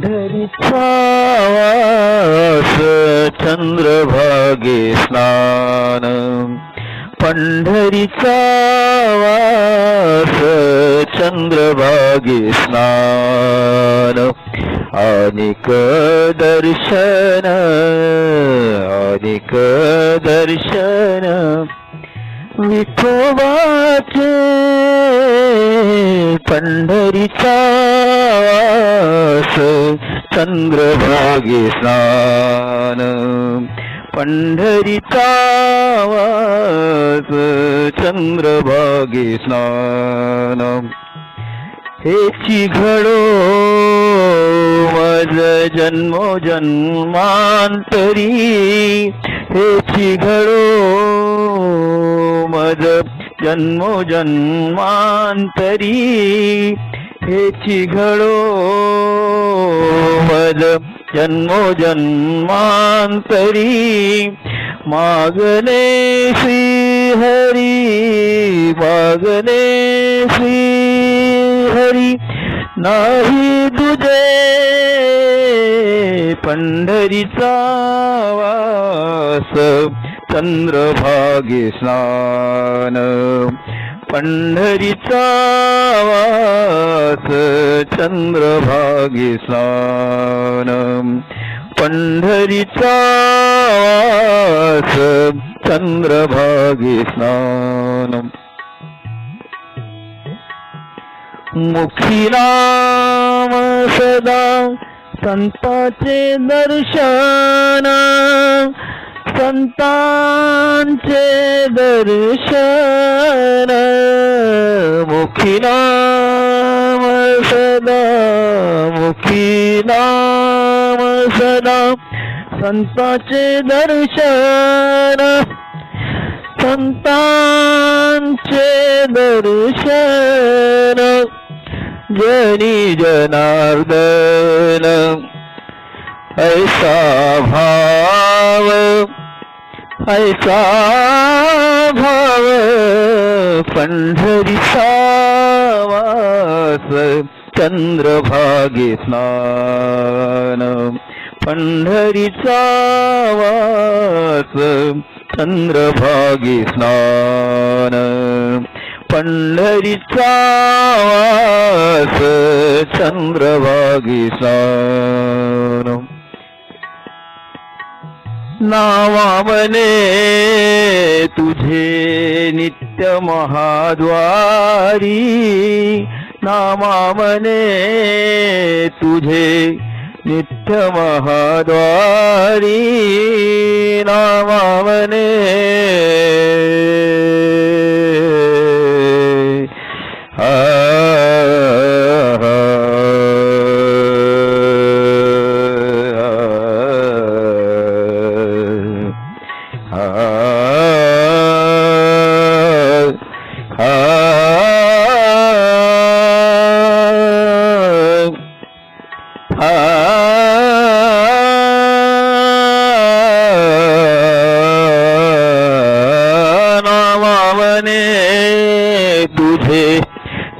पंढरीचा वास चंद्रभागे स्नान. पंढरीचा वास चंद्रभागे स्नान. अनिक दर्शन अनिक दर्शन. विठोबा पंढरीचा चंद्रभागे स्नान पंढरीचा चंद्रभागे स्नान हेची घडो मज जन्मो जन्मांतरी. हेची घडो मज जन्मो जन्मांतरी. हेची घडो. मज जन्मो जन्मांतरी मागणे श्री हरी मागणे श्री हरी. नाही तुझे पंढरीचा वास चंद्रभागे स्नान पंढरीचा वास चंद्रभागी स्नान पंढरीचा वास चंद्रभागी स्नान मुखी नाम सदा संताचे दर्शन. संतांचे दर्शन मुखी नाम सदा मुखी नाम सदा. संताचे दर्शन संतांचे दर्शन. जनी जनार्दन ऐसा भाव ऐसा भाव पंढरीचा वास चंद्रभागे स्नान. पंढरीचा वास चंद्रभागे स्नान. पंढरीचा वास चंद्रभागे स्नान. नावामने तुझे नित्य महाद्वारी. नामामने तुझे नित्य महाद्वारी. नामामने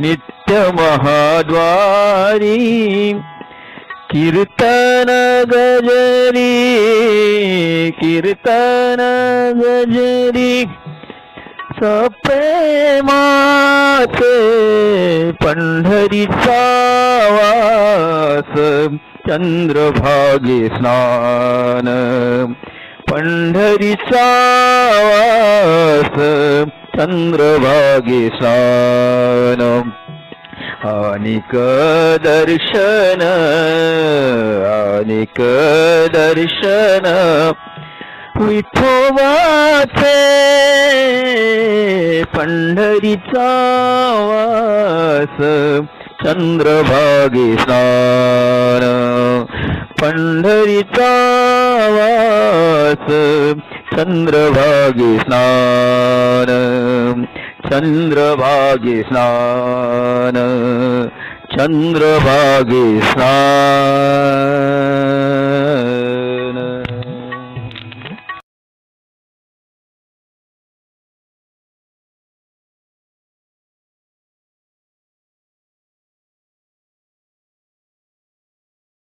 नित्यमहाद्वारी कीर्तनगजरी कीर्तनगजरी कीर्तन गजरि स्वप्रेमासे चन्द्रभागे स्नान पण्ढरि सावास चंद्रभागे स्नान अनिक दर्शन अनिक दर्शन। विठोवाचे पंढरीचा वास चंद्रभागी स्नान पंढरीचा वास चंद्रभागी स्नान चंद्रभागे स्नान। चंद्रभागे स्नान।